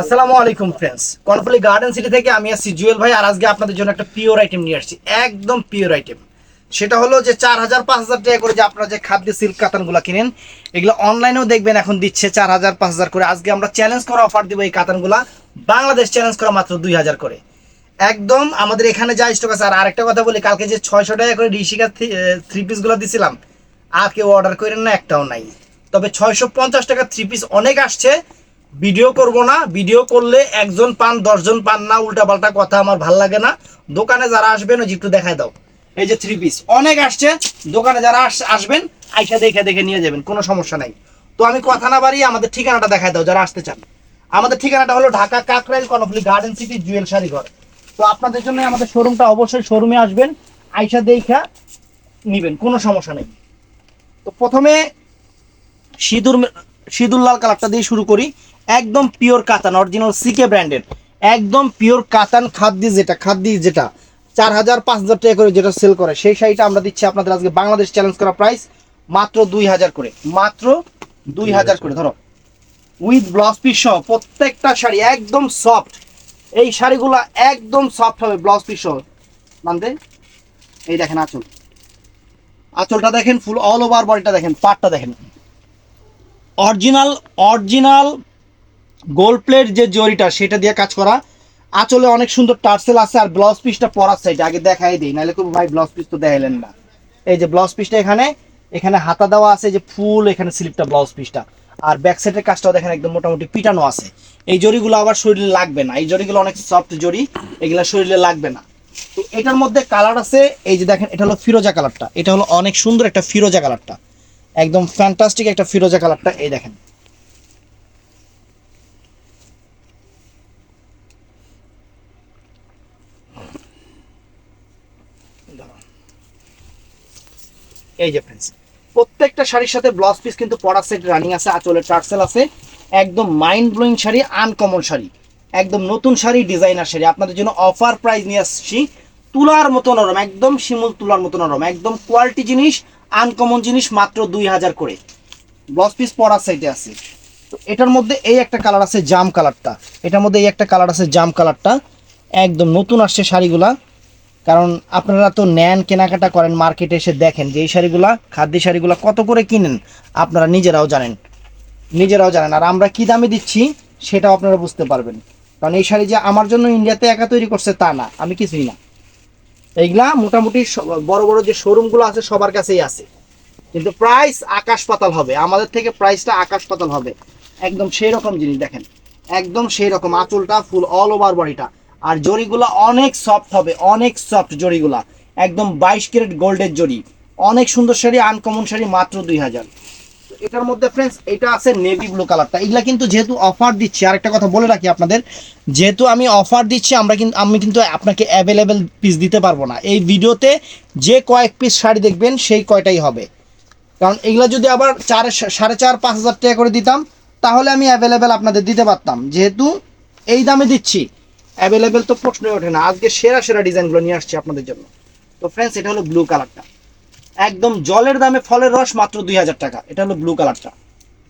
আসসালামু আলাইকুম friends Karnaphuli garden city থেকে আমি আসছি জুয়েল ভাই, আর আজকে আপনাদের জন্য একটা পিওর আইটেম নিয়ে আসছি। একদম পিওর আইটেম সেটা হলো যে চার হাজার, পাঁচ হাজার টাকা করে যে আপনারা যে খাদ্য সিল্ক কাতানগুলো কিনেন, এগুলো অনলাইনেও দেখবেন, এখন দিচ্ছে চার হাজার, পাঁচ হাজার করে। আজকে আমরা চ্যালেঞ্জ করা অফার দিব এই কাতানগুলা। বাংলাদেশ চ্যালেঞ্জ করা মাত্র দুই হাজার করে। একদম আমাদের এখানে যা স্টক আছে, আর আরেকটা কথা বলি, কালকে যে ছয়শো টাকা করে ঋষিকা থ্রি পিসগুলো দিছিলাম, আর কেউ অর্ডার করেন না, একটাও নাই। তবে ছয়শো পঞ্চাশ টাকা থ্রি পিস অনেক আসছে। ভিডিও করব না, ভিডিও করলে একজন পান, দশজন পান না উল্টা পাল্টা কথা আমার ভালো লাগে না। দোকানে যারা আসবেন, ওই একটু দেখায় দাও। এই যে থ্রি পিস অনেক আসছে, দোকানে যারা আসবেন, আইসা দেখে দেখে নিয়ে যাবেন, কোনো সমস্যা নাই। তো আমি কথা না বাড়িয়ে আমাদের ঠিকানাটা দেখায় দাও, যারা আসতে চান। আমাদের ঠিকানাটা হলো ঢাকা কাকরাইল কনফুলি গার্ডেন সিটি জুয়েল শাড়িঘর। তো আপনাদের জন্য আমাদের শোরুমটা অবশ্যই শোরুমে আসবেন, আইসা দেখা নিবেন, কোনো সমস্যা নেই। তো প্রথমে সিঁদুর সিঁদুর লাল কালারটা দিয়ে শুরু করি। একদম পিওর কাতান অরিজিনাল সিকে ব্র্যান্ডের একদম পিওর কাতান খাদ্যি যেটা খাদ্যি যেটা, চার হাজার পাঁচ হাজার টাকা করে যেটা সেল করে, সেই শাড়িটা আমরা দিচ্ছি আপনাদের আজকে বাংলাদেশ চ্যালেঞ্জ করা প্রাইস মাত্র দুই হাজার করে, মাত্র দুই হাজার করে, ধরো। উইথ ব্লাউজ পিস সহ প্রত্যেকটা শাড়ি একদম সফট এই শাড়িগুলো একদম সফট হবে ব্লাউজ পিস সহ। মানতে? এই দেখেন আঁচল। আঁচলটা দেখেন ফুল অল ওভার বডিটা দেখেন পাটটা দেখেন। অরিজিনাল অরিজিনাল গোল্ড প্লেট যে জরিটা, সেটা দিয়ে কাজ করা। আঁচলে অনেক সুন্দর টার্সেল আছে আর ব্লাউজ পিসটা পরার সাইড আগে দেখাই দিই, নাহলে খুব ভাই ব্লাউজ পিস তো দেখাইলেন না। এই যে ব্লাউজ পিসটা এখানে এখানে হাতা দেওয়া আছে যে ফুল, এখানে স্লিপটা ব্লাউজ পিসটা আর ব্যাক সাইডের কাজটাও দেখেন একদম মোটামুটি পিটানো আছে। এই জরিগুলো আবার শরীরে লাগবে না। এই জরিগুলো অনেক সফট জরি, এগুলো শরীরে লাগবে না। তো এটার মধ্যে কালার আছে, এই যে দেখেন, এটা হলো ফিরোজা কালারটা এটা হলো অনেক সুন্দর একটা ফিরোজা কালারটা একদম ফ্যান্টাস্টিক একটা ফিরোজা কালারটা এই দেখেন। এই যে ফ্রেন্ডস প্রত্যেকটা শাড়ির সাথে ব্লাউজ পিস কিন্তু পড়া সেট রানিং আছে, আঁচলের টার্সেল আছে, একদম mind blowing sari uncommon sari, একদম নতুন শাড়ি ডিজাইনার শাড়ি। আপনাদের জন্য অফার প্রাইস নিয়ে আসছি, তুলার মতো নরম, একদম শিমুল তুলার মতো নরম, একদম কোয়ালিটি জিনিস আনকমন জিনিস মাত্র দুই হাজার করে। ব্লাউজ পিস পরার সাইডে আছে। এটার মধ্যে এই একটা কালার আছে জাম কালারটা এটার মধ্যে এই একটা কালার আছে জাম কালারটা একদম নতুন আসছে শাড়িগুলা। কারণ আপনারা তো নেন, কেনাকাটা করেন মার্কেটে এসে দেখেন যে এই শাড়িগুলা খাদ্য শাড়িগুলা কত করে কিনেন, আপনারা নিজেরাও জানেন। নিজেরাও জানেন। আর আমরা কি দামে দিচ্ছি, সেটাও আপনারা বুঝতে পারবেন। কারণ এই শাড়ি যে আমার জন্য ইন্ডিয়াতে একা তৈরি করছে, তা না। আমি কিছুই না। এইগুলা মোটামুটি বড় বড় যে শোরুমগুলো আছে, সবার কাছেই আছে। কিন্তু প্রাইস আকাশ পাতাল হবে। আমাদের থেকে প্রাইসটা আকাশ পাতাল হবে। একদম সেই রকম জিনিস দেখেন। একদম সেই রকম। আঁচলটা ফুল অল ওভার বডিটা আর জরিগুলা অনেক সফট হবে, অনেক সফট জরিগুলা একদম বাইশ ক্যারেট গোল্ডের জরি অনেক সুন্দর শাড়ি আনকমন শাড়ি মাত্র দুই হাজার। এটার মধ্যে ফ্রেন্ডস এটা আছে নেভি ব্লু কালারটা এগুলা কিন্তু যেহেতু অফার দিচ্ছি, আরেকটা কথা বলে রাখি আপনাদের, যেহেতু আমি অফার দিচ্ছি, আমরা কিন্তু আমি কিন্তু আপনাকে অ্যাভেলেবেল পিস দিতে পারব না। এই ভিডিওতে যে কয়েক পিস শাড়ি দেখবেন, সেই কয়টাই হবে। কারণ এগুলো যদি আবার চার, সাড়ে চার, পাঁচ হাজার টাকা করে দিতাম, তাহলে আমি অ্যাভেলেবেল আপনাদের দিতে পারতাম। যেহেতু এই দামে দিচ্ছি অ্যাভেলেবেল তো প্রশ্নই ওঠে না। আজকে সেরা সেরা ডিজাইনগুলো নিয়ে আসছি আপনাদের জন্য। তো ফ্রেন্ডস এটা হলো ব্লু কালারটা একদম জলের দামে ফলের রস মাত্র দুই হাজার টাকা। এটা হলো ব্লু কালারটা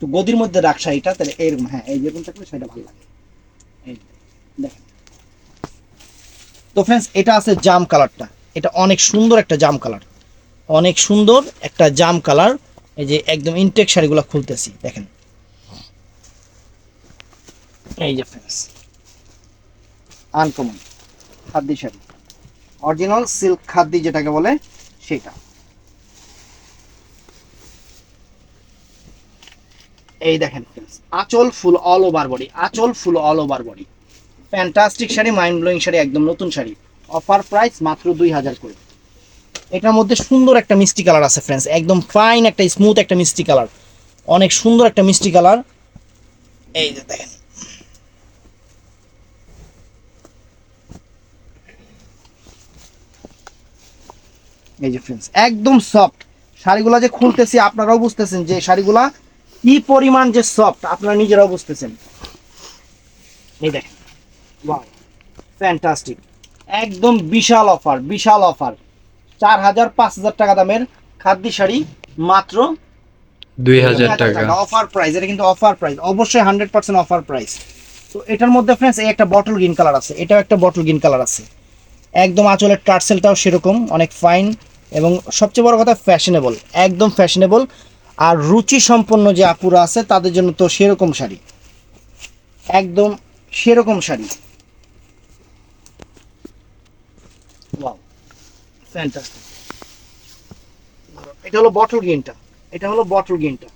তো গদির মধ্যে রাখসা এটা, তাহলে এরকম হ্যাঁ এই যেরকম থাকলে সেটা ভালো লাগে। দেখেন। তো ফ্রেন্ডস এটা আছে জাম কালারটা এটা অনেক সুন্দর একটা জাম কালার অনেক সুন্দর একটা জাম কালার এই যে একদম ইনটেক শাড়িগুলো খুলতেছি, দেখেন। এই যে ফ্রেন্ডস আনকমন খাদ্য শাড়ি। অরিজিনাল সিল্ক খাদ্য যেটাকে বলে, সেটা। এই দেখেন আঁচল ফুল অল ওভার বডি আঁচল full all over body fantastic sari mind blowing sari, একদম নতুন শাড়ি। অফার প্রাইস মাত্র দুই হাজার করে। এটার মধ্যে সুন্দর একটা মিষ্টি কালার আছে ফ্রেন্ডস একদম ফাইন একটা স্মুথ একটা মিষ্টি কালার অনেক সুন্দর একটা মিষ্টি কালার এই যে দেখেন। এই যে ফ্রেন্ডস একদম সফট শাড়িগুলো যে খুলতেছি আপনারাও বুঝতেছেন যে শাড়িগুলা কি পরিমাণ যে সফট আপনারা নিজেরাও বুঝতেছেন। এই দেখেন ওয়াও ফ্যান্টাস্টিক একদম বিশাল অফার বিশাল অফার চার হাজার পাঁচ হাজার টাকা দামের খাদ্য শাড়ি মাত্র দুই হাজার টাকা। অফার প্রাইস এটা কিন্তু অফার প্রাইস অবশ্যই হান্ড্রেড পার্সেন্ট অফার প্রাইস তো এটার মধ্যে ফ্রেন্ডস এই একটা বটল গ্রিন কালার আছে এটাও একটা বটল গ্রিন কালার আছে। একদম আঁচলের টার্সেলটাও সেরকম অনেক ফাইন এবং সবচেয়ে বড় কথা ফ্যাশনেবল একদম ফ্যাশনেবল আর রুচি সম্পন্ন যে আপুরা আছে, তাদের জন্য তো সেরকম শাড়ি। একদম সেরকম শাড়ি। এটা হলো বটল গ্রিনটা এটা হলো বটল গ্রিনটা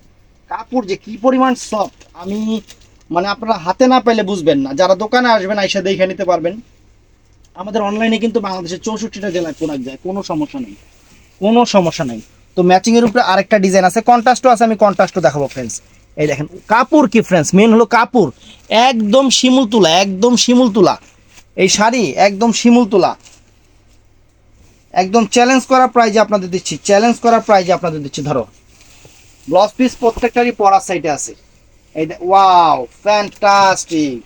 কাপড় যে কি পরিমাণ সফট আমি মানে আপনারা হাতে না পাইলে বুঝবেন না। যারা দোকানে আসবেন, আইসা দেখে নিতে পারবেন। আমাদের অনলাইনে কিন্তু বাংলাদেশের চৌষট্টিটা জেলায় প্রোডাক্ট যায়, কোনো সমস্যা নেই। কোনো সমস্যা নাই। তো ম্যাচিং এর উপরে আরেকটা ডিজাইন আছে কন্ট্রাস্টও আছে, আমি কন্ট্রাস্টও দেখাবো ফ্রেন্ডস এই দেখেন কাপড় কি ফ্রেন্ডস মেন হলো কাপড় একদম শিমুল তুলা, একদম শিমুল তুলা। এই শাড়ি একদম শিমুল তুলা। একদম চ্যালেঞ্জ করা প্রাইজে আপনাদের দিচ্ছি চ্যালেঞ্জ করা প্রাইজে আপনাদের দিচ্ছি, ধরো। ব্লাউজ পিস প্রত্যেকটারই পরার সাইডে আছে। এই ওয়াও ফ্যান্টাস্টিক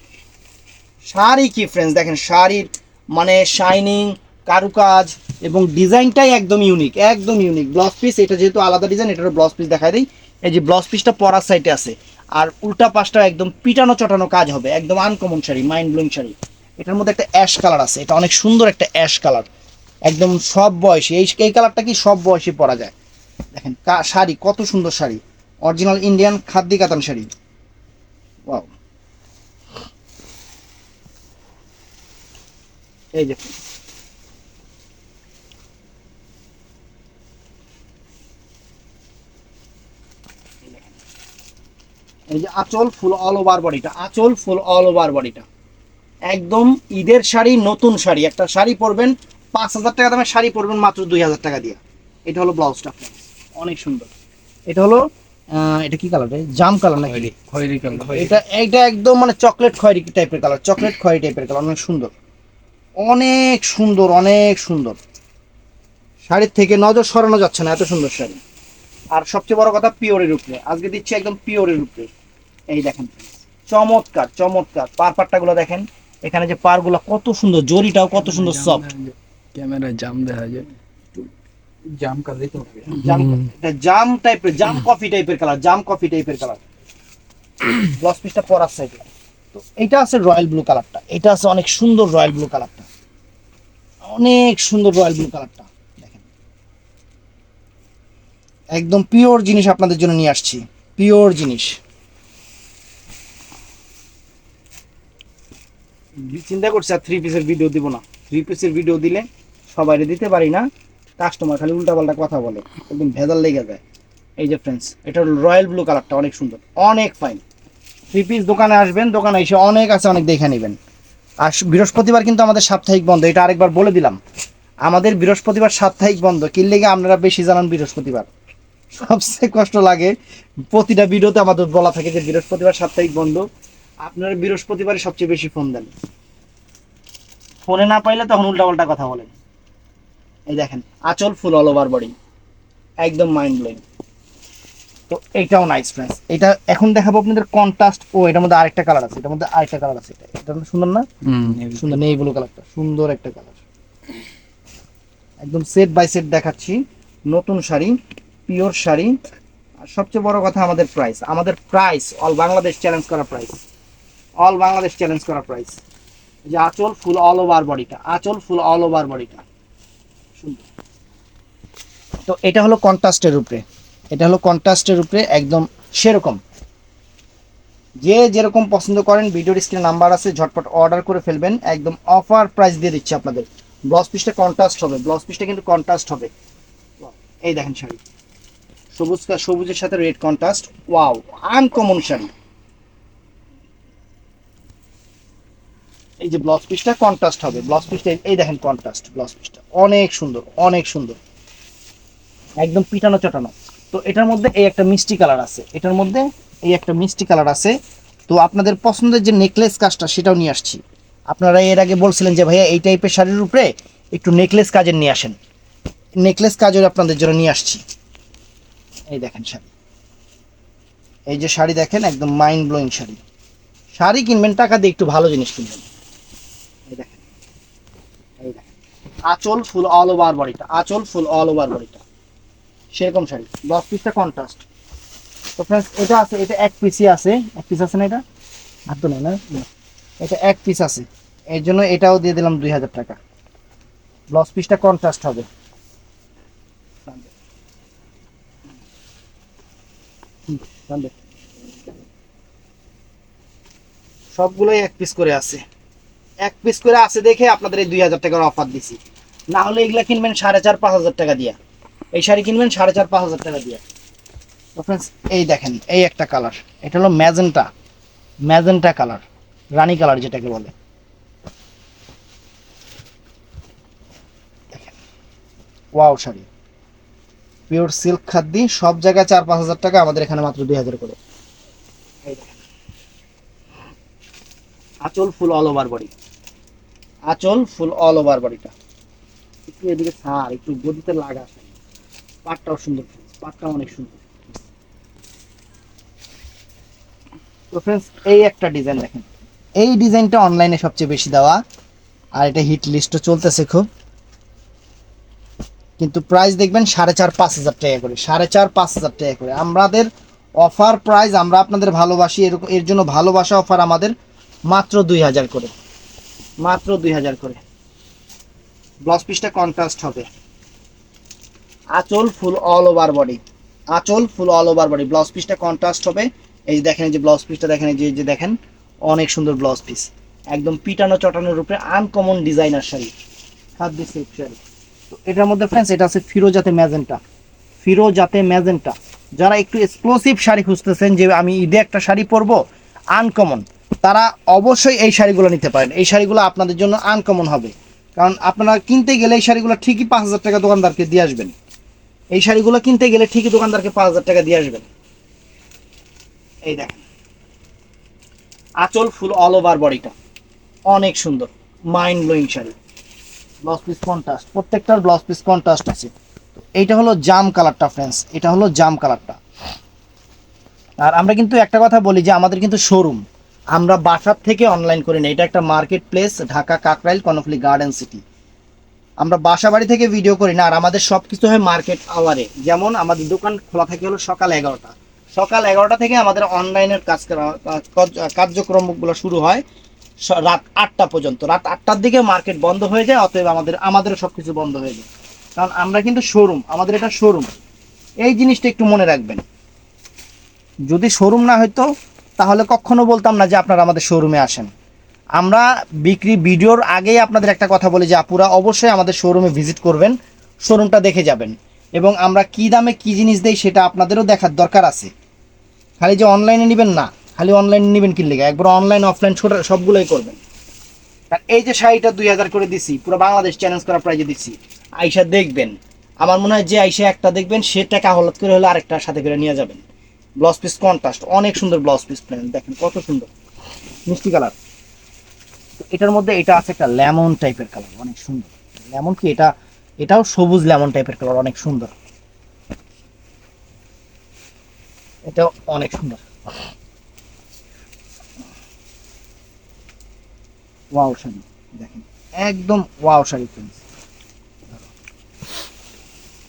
শাড়ি কি ফ্রেন্ডস দেখেন, শাড়ির মানে শাইনিং কারুকাজ এবং ডিজাইনটাই একদম ইউনিক একদম ইউনিক ব্লাউজ পিস এটা যেহেতু আলাদা ডিজাইন এটার ব্লাউজ পিস দেখাই দিই। এই যে ব্লাউজ পিসটা পরার সাইডে আছে। আর উল্টা পাশটা একদম পিটানো চটানো কাজ হবে, একদম uncommon sari mind blowing sari. এটার মধ্যে একটা অ্যাশ কালার আছে, এটা অনেক সুন্দর একটা অ্যাশ কালার একদম সব বয়সী, এই এই কালারটা কি সব বয়সী পরা যায়? দেখেন শাড়ি, কত সুন্দর শাড়ি। অরিজিনাল ইন্ডিয়ান খাদ্যি কাতান শাড়ি। ওয়াও এই দেখুন এই যে আঁচল ফুল অল ওভার বডিটা আঁচল ফুল অল ওভার বডিটা একদম ঈদের শাড়ি নতুন শাড়ি। একটা শাড়ি পরবেন পাঁচ হাজার টাকা দামের শাড়ি পরবেন মাত্র দুই হাজার টাকা দিয়ে। এটা হলো ব্লাউজটা অনেক সুন্দর। এটা হলো এটা কি কালার জাম কালার নাকি? খয়েরি কালার এটা এটা একদম মানে চকলেট খয়েরি টাইপের কালার চকলেট খয়েরি টাইপের কালার অনেক সুন্দর। অনেক সুন্দর অনেক সুন্দর। শাড়ির থেকে নজর সরানো যাচ্ছে না এত সুন্দর শাড়ি। আর সবচেয়ে বড় কথা পিওরের উপরে। আজকে দিচ্ছি একদম পিওরের উপরে। এই দেখেন চমৎকার চমৎকার। পার পাট্টাগুলো দেখেন এখানে যে পারগুলো কত সুন্দর জরিটাও কত সুন্দর সফট ক্যামেরা জাম দেখা যায়। জাম কালার হবে। জাম এটা জাম টাইপের জাম কফি টাইপের কালার জাম কফি টাইপের কালার ব্লাউজ পিসটা পরার সাইডে তো এটা আছে রয়্যাল ব্লু কালারটা এটা আছে অনেক সুন্দর রয়্যাল ব্লু কালারটা অনেক সুন্দর রয়্যাল ব্লু কালারটা দেখেন। একদম পিওর জিনিস আপনাদের জন্য নিয়ে আসছি। পিওর জিনিস। চিন্তা করছি আর থ্রি পিসের ভিডিও দিব না। থ্রি পিসের ভিডিও দিলে সবাই দিতে পারি না। কাস্টমার খালি উল্টাপাল্টা কথা বলে, একদম ভেজাল লেগে যায়। এই যে ফ্রেন্ডস এটা রয়্যাল ব্লু কালারটা অনেক সুন্দর, অনেক ফাইন থ্রি পিস দোকানে আসবেন, দোকানে এসে অনেক আছে, অনেক দেখে নেবেন। আর বৃহস্পতিবার কিন্তু আমাদের সাপ্তাহিক বন্ধ, এটা আরেকবার বলে দিলাম। আমাদের বৃহস্পতিবার সাপ্তাহিক বন্ধ, কি লেগে আপনারা বেশি জানান বৃহস্পতিবার? সবচেয়ে কষ্ট লাগে, প্রতিটা ভিডিওতে আমাদের বলা থাকে যে বৃহস্পতিবার সাপ্তাহিক বন্ধ। আপনারা বৃহস্পতিবারে সবচেয়ে বেশি ফোন দেন। ফোনে না পাইলে তখন উল্টা উল্টাপাল্টা কথা বলেন। এই দেখেন আচল ফুল অল ওভার বডি একদম মাইন্ড ব্লোয়িং তো এইটাও নাইস ফ্রেন্ডস এটা এখন দেখাবো আপনাদের কন্ট্রাস্ট ও এটার মধ্যে আরেকটা কালার আছে। এটার মধ্যে আরেকটা কালার আছে। এটা এটা সুন্দর না? সুন্দর নেই ব্লু কালারটা সুন্দর একটা কালার একদম সেট বাই সেট দেখাচ্ছি। নতুন শাড়ি পিওর শাড়ি। আর সবচেয়ে বড় কথা আমাদের প্রাইস আমাদের প্রাইস অল বাংলাদেশ চ্যালেঞ্জ করা প্রাইস অল বাংলাদেশ চ্যালেঞ্জ করা প্রাইস যে আঁচল ফুল অল ওভার বডিটা আঁচল ফুল অল ওভার বডিটা সুন্দর। তো এটা হলো কন্ট্রাস্টের উপরে। এটা হলো কন্ট্রাস্টের উপরে একদম সেরকম। যে যেরকম পছন্দ করেন, ভিডিওর স্ক্রিনে নাম্বার আছে, ঝটপট অর্ডার করে ফেলবেন। একদম অফার প্রাইস দিয়ে দিচ্ছি আপনাদের। ব্লাউজ পিসটা কন্ট্রাস্ট হবে। ব্লাউজ পিসটা কিন্তু কন্ট্রাস্ট হবে। এই দেখেন শাড়ি। সবুজ সবুজের সাথে red contrast wow uncommon sari. এই যে ব্লাউজ পিসটা কন্ট্রাস্ট হবে। ব্লাউজ পিসটা এই দেখেন কন্ট্রাস্ট ব্লাউজ পিসটা অনেক সুন্দর অনেক সুন্দর। একদম পিটানো চটানো। তো এটার মধ্যে এই একটা মিষ্টি কালার আছে। এটার মধ্যে এই একটা মিষ্টি কালার আছে। তো আপনাদের পছন্দের যে নেকলেস কাজটা সেটাও নিয়ে আসছি। আপনারা এর আগে বলছিলেন যে, ভাইয়া, এই টাইপের শাড়ির উপরে একটু নেকলেস কাজের নিয়ে আসেন। নেকলেস কাজের আপনাদের জন্য নিয়ে আসছি। এই দেখেন শাড়ি। এই যে শাড়ি দেখেন, একদম মাইন্ড ব্লোয়িং শাড়ি। শাড়ি কিনবেন, টাকা দিয়ে একটু ভালো জিনিস কিনবেন এই দেখেন এই দেখেন আঁচল ফুল অল ওভার বডিটা আঁচল ফুল অল ওভার বডিটা সেরকম শাড়ি। দশ পিসটা কন্ট্রাস্ট তো ফ্রেন্ডস এটা আছে, এটা এক পিসই আছে। এক পিস আছে না এটা? হাত তো নেই না। এটা এক পিস আছে। এই জন্য এটাও দিয়ে দিলাম দুই হাজার টাকা। ব্লাউজ পিসটা কন্ট্রাস্ট হবে। সবগুলোই এক পিস করে আছে। এক পিস করে আছে দেখে আপনাদের এই দুই হাজার টাকার অফার দিছি। না হলে এগুলা কিনবেন সাড়ে চার, পাঁচ হাজার টাকা দিয়া। এই শাড়ি কিনবেন সাড়ে চার, পাঁচ হাজার টাকা দিয়া। এই দেখেন, এই একটা কালার এটা হলো ম্যাজেন্টা ম্যাজেন্টা কালার রানী কালার যেটাকে বলে। ওয়াও শাড়ি। পিওর সিল্ক খাদ্যি, সব জায়গায় চার, পাঁচ হাজার টাকা, আমাদের এখানে মাত্র দুই হাজার করে। আঁচল ফুল অল ওভার বডি আঁচল ফুল অল ওভার বডিটা একটু এদিকে সার একটু গদিতে লাগা পাটটাও সুন্দর পাটটাও অনেক সুন্দর। তো ফ্রেন্ডস এই একটা ডিজাইন দেখেন। এই ডিজাইনটা অনলাইনে সবচেয়ে বেশি দেওয়া। আর এটা হিট লিস্টও চলতেছে খুব। কিন্তু প্রাইস দেখবেন সাড়ে চার, পাঁচ হাজার টাকা করে, সাড়ে চার, পাঁচ হাজার টাকা করে। আমাদের অফার প্রাইস আমরা আপনাদের ভালোবাসি, এরকম এর জন্য ভালোবাসা অফার আমাদের মাত্র দুই হাজার করে। মাত্র দুই হাজার করে। ব্লাউজ পিসটা কন্ট্রাস্ট হবে। আঁচল ফুল অল ওভার বডি আঁচল full all over body blouse পিসটা কন্ট্রাস্ট হবে। এই যে দেখেন যে ব্লাউজ পিসটা দেখেন যে যে দেখেন, অনেক সুন্দর ব্লাউজ পিস একদম পিটানো চটানোর উপরে আনকমন ডিজাইনার শাড়ি। খাদ্য শাড়ি। তো এটার মধ্যে ফ্রেন্ডস এটা আছে ফিরোজাতে ম্যাজেন্টা। ফিরোজাতে ম্যাজেন্টা। যারা একটু এক্সক্লুসিভ শাড়ি খুঁজতেছেন, যে আমি ঈদে একটা শাড়ি পরবো আনকমন তারা অবশ্যই এই শাড়িগুলো নিতে পারেন। এই শাড়িগুলো আপনাদের জন্য আনকমন হবে। কারণ আপনারা কিনতে গেলে এই শাড়িগুলো ঠিকই পাঁচ হাজার টাকা দোকানদারকে দিয়ে আসবেন। এই শাড়িগুলো কিনতে গেলে ঠিকই দোকানদারকে পাঁচ হাজার টাকা দিয়ে আসবেন। এই দেখেন। আঁচল ফুল অল ওভার বডিটা অনেক সুন্দর। Mind blowing sari. Blouse piece contrast প্রত্যেকটার ব্লাউজ পিস কন্ট্রাস্ট আছে। এইটা হলো জাম কালারটা ফ্রেন্ডস এটা হলো জাম কালারটা আর আমরা কিন্তু একটা কথা বলি যে আমাদের কিন্তু শোরুম আমরা বাসার থেকে অনলাইন করি না এটা একটা মার্কেট প্লেস ঢাকা কাকরাইল কনফলি গার্ডেন সিটি আমরা বাসা বাড়ি থেকে ভিডিও করি না, আর আমাদের সব কিছু হয় মার্কেট আওয়ারে যেমন আমাদের দোকান খোলা থাকে হলো সকাল এগারোটা। সকাল এগারোটা থেকে আমাদের অনলাইনের কাজ করা- কাজ- কার্যক্রমগুলো শুরু হয় রাত আটটা পর্যন্ত। রাত আটটার দিকে মার্কেট বন্ধ হয়ে যায়, অতএব আমাদের, আমাদেরও সব কিছু বন্ধ হয়ে যায়। কারণ আমরা কিন্তু শোরুম আমাদের এটা শোরুম এই জিনিসটা একটু মনে রাখবেন। যদি শোরুম না হইতো তাহলে কখনো বলতাম না যে আপনারা আমাদের শোরুমে আসেন। আমরা বিক্রি ভিডিওর আগেই আপনাদের একটা কথা বলি যে আপুরা অবশ্যই আমাদের শোরুমে ভিজিট করবেন শোরুমটা দেখে যাবেন। এবং আমরা কি দামে কি জিনিস দেই সেটা আপনাদেরও দেখার দরকার আছে। খালি যে অনলাইনে নেবেন না, খালি অনলাইনে নেবেন কি লেগে? একবার অনলাইন অফলাইন সবগুলোই করবেন। আর এই যে শাড়িটা দুই হাজার করে দিছি, পুরো বাংলাদেশ চ্যালেঞ্জ করা প্রাইজে দিচ্ছি আইসা দেখবেন। আমার মনে হয় যে আইসা একটা দেখবেন, সে টাকা হলাত করে হলে আরেকটার সাথে করে নিয়ে যাবেন। ব্লাউজ পিস কন্ট্রাস্ট অনেক সুন্দর ব্লাউজ পিস প্ল্যান দেখেন কত সুন্দর। মিষ্টি কালার। এটার মধ্যে এটা আছে একটা লেমন টাইপের কালার, অনেক সুন্দর। লেমন কি এটা, এটাও সবুজ লেমন টাইপের কালার, অনেক সুন্দর। এটাও অনেক সুন্দর। ওয়াও শাড়ি, দেখেন, একদম ওয়াও শাড়ি ফ্রেন্ডস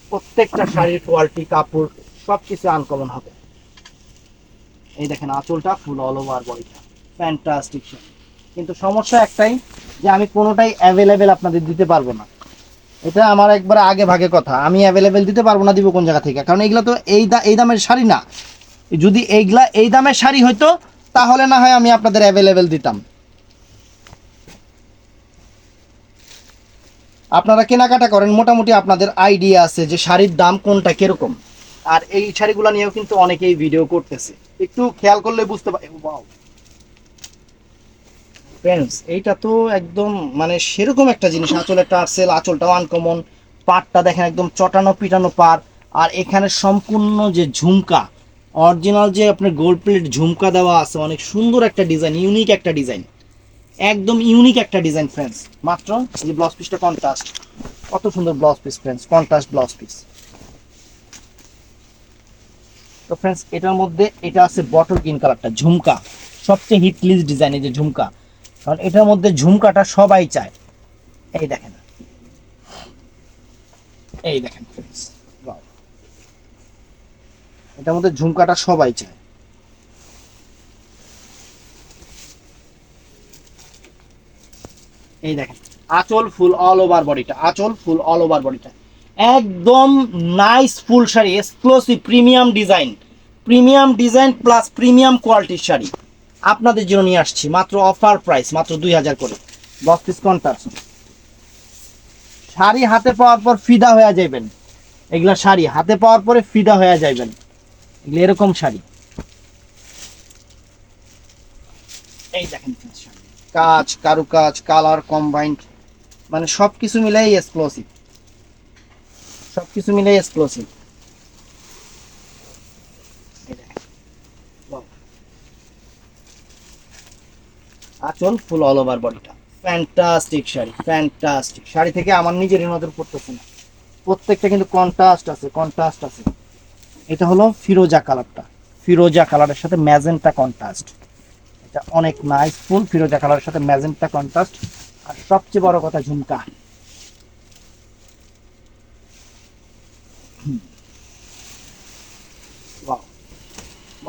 প্রত্যেকটা শাড়ির কোয়ালিটি কাপড় সব কিছু আনকমন হবে। এই দেখেন, আঁচলটা ফুল অল ওভার বডিটা ফ্যান্টাস্টিক কিন্তু সমস্যা একটাই যে আমি কোনোটাই অ্যাভেলেবেল আপনাদের দিতে পারব না। এটা আমার একবার আগে ভাগে কথা। আমি অ্যাভেলেবেল দিতে পারব না, দিব কোন জায়গা থেকে? কারণ এগুলো তো এই দা এই দামের শাড়ি না। যদি এইগুলা এই দামের শাড়ি হইতো, তাহলে না হয় আমি আপনাদের অ্যাভেলেবেল দিতাম। আপনারা কেনাকাটা করেন, মোটামুটি আপনাদের আইডিয়া আছে যে শাড়ির দাম কোনটা, কীরকম। আর এই শাড়িগুলো নিয়েও কিন্তু অনেকেই ভিডিও করতেছে। একটু খেয়াল করলে বুঝতে পারি ফ্রেন্ডস এইটা তো একদম মানে সেরকম একটা জিনিস। আঁচলের টার্সেল আঁচলটাও আনকমন পাটটা দেখেন একদম চটানো পিটানো পাট আর এখানে সম্পূর্ণ যে ঝুমকা অরিজিনাল যে আপনার গোল্ড প্লেট ঝুমকা দেওয়া আছে, অনেক সুন্দর একটা ডিজাইন ইউনিক একটা ডিজাইন একদম ইউনিক একটা ডিজাইন ফ্রেন্ডস মাত্র যে ব্লাউজ পিসটা কন্ট্রাস্ট কত সুন্দর blouse piece friends contrast blouse piece তো ফ্রেন্ডস এটার মধ্যে এটা আছে বটল গ্রিন কালারটা ঝুমকা। সবচেয়ে হিট লিস্ট ডিজাইন এই যে ঝুমকা। কারণ এটার মধ্যে ঝুমকাটা সবাই চায়। এই দেখেন। এই দেখেন wow. এটার মধ্যে ঝুমকাটা সবাই চায়। এই দেখেন, আচল ফুল অল ওভার বডিটা আঁচল ফুল অল ওভার বডিটা একদম nice full sari exclusive premium design premium design plus premium কোয়ালিটির শাড়ি। আপনাদের জন্য নিয়ে আসছি, মাত্র অফার প্রাইস মাত্র দুই হাজার করে। দশ পিস শাড়ি হাতে পাওয়ার পর ফিদা হয়ে যাবেন এগুলা শাড়ি হাতে পাওয়ার পরে ফিদা হয়ে যাবেন এগুলো এরকম শাড়ি। এই দেখেন কাজ, কারুকাজ কালার কম্বাইন্ড মানে সবকিছু মিলাই এক্সক্লুসিভ সবকিছু মিলাই এক্সক্লুসিভ আচল ফুল অল ওভার বডিটা ফ্যান্টাস্টিক শাড়ি ফ্যান্টাস্টিক শাড়ি থেকে আমার নিজেরই নজর পড়তেছে না। প্রত্যেকটা কিন্তু কন্ট্রাস্ট আছে কন্ট্রাস্ট আছে। এটা হলো ফিরোজা কালারটা। ফিরোজা কালারের সাথে ম্যাজেন্টা কন্ট্রাস্ট এটা অনেক নাইস ফুল ফিরোজা কালারের সাথে ম্যাজেন্টা কন্ট্রাস্ট আর সবচেয়ে বড় কথা ঝুমকা।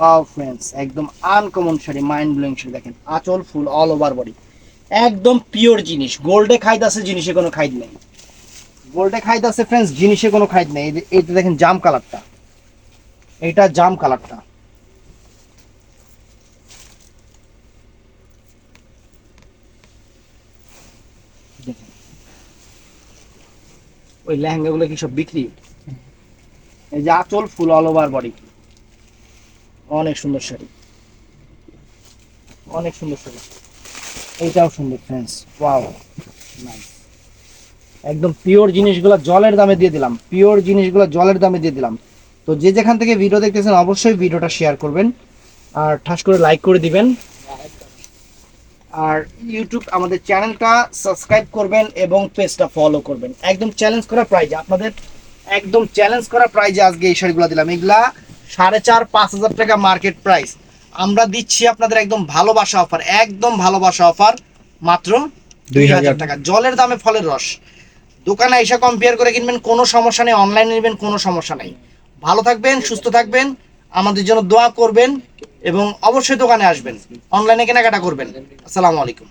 ওয়াও ফ্রেন্ডস একদম uncommon sari mind blowing sari দেখেন, আঁচল ফুল অল ওভার বডি একদম পিওর জিনিস গোল্ডে খাইদ আছে, জিনিসে কোনো খাইদ নেই। গোল্ডে খাইদ আছে ফ্রেন্ডস জিনিসে কোনো খাইদ নেই। এইটা দেখেন জাম কালারটা। এইটা জাম কালারটা। ওই লেহেঙ্গাগুলো কি সব বিক্রি? এই যে আঁচল ফুল অল ওভার বডি অনেক সুন্দর শাড়ি। অনেক সুন্দর শাড়ি। এইটাও সুন্দর ফ্রেন্ডস ওয়াও একদম পিওর জিনিসগুলো জলের দামে দিয়ে দিলাম। পিওর জিনিসগুলো জলের দামে দিয়ে দিলাম। তো যে যেখান থেকে ভিডিও দেখতেছেন, অবশ্যই ভিডিওটা শেয়ার করবেন। আর ঠাস করে লাইক করে দিবেন। আর ইউটিউব আমাদের চ্যানেলটা সাবস্ক্রাইব করবেন এবং পেজটা ফলো করবেন। একদম চ্যালেঞ্জ করা প্রাইজে আপনাদের একদম চ্যালেঞ্জ করা প্রাইজে আজকে এই শাড়িগুলো দিলাম। এগুলা সাড়ে চার পাঁচ হাজার টাকা মার্কেট প্রাইস আমরা দিচ্ছি আপনাদের একদম ভালোবাসা অফার একদম ভালোবাসা অফার মাত্র দুই হাজার টাকা। জলের দামে ফলের রস। দোকানে এসে কম্পেয়ার করে কিনবেন কোনো সমস্যা নেই অনলাইনে নেবেন কোনো সমস্যা নেই। ভালো থাকবেন সুস্থ থাকবেন আমাদের জন্য দোয়া করবেন এবং অবশ্যই দোকানে আসবেন অনলাইনে কেনাকাটা করবেন। আসসালামু আলাইকুম।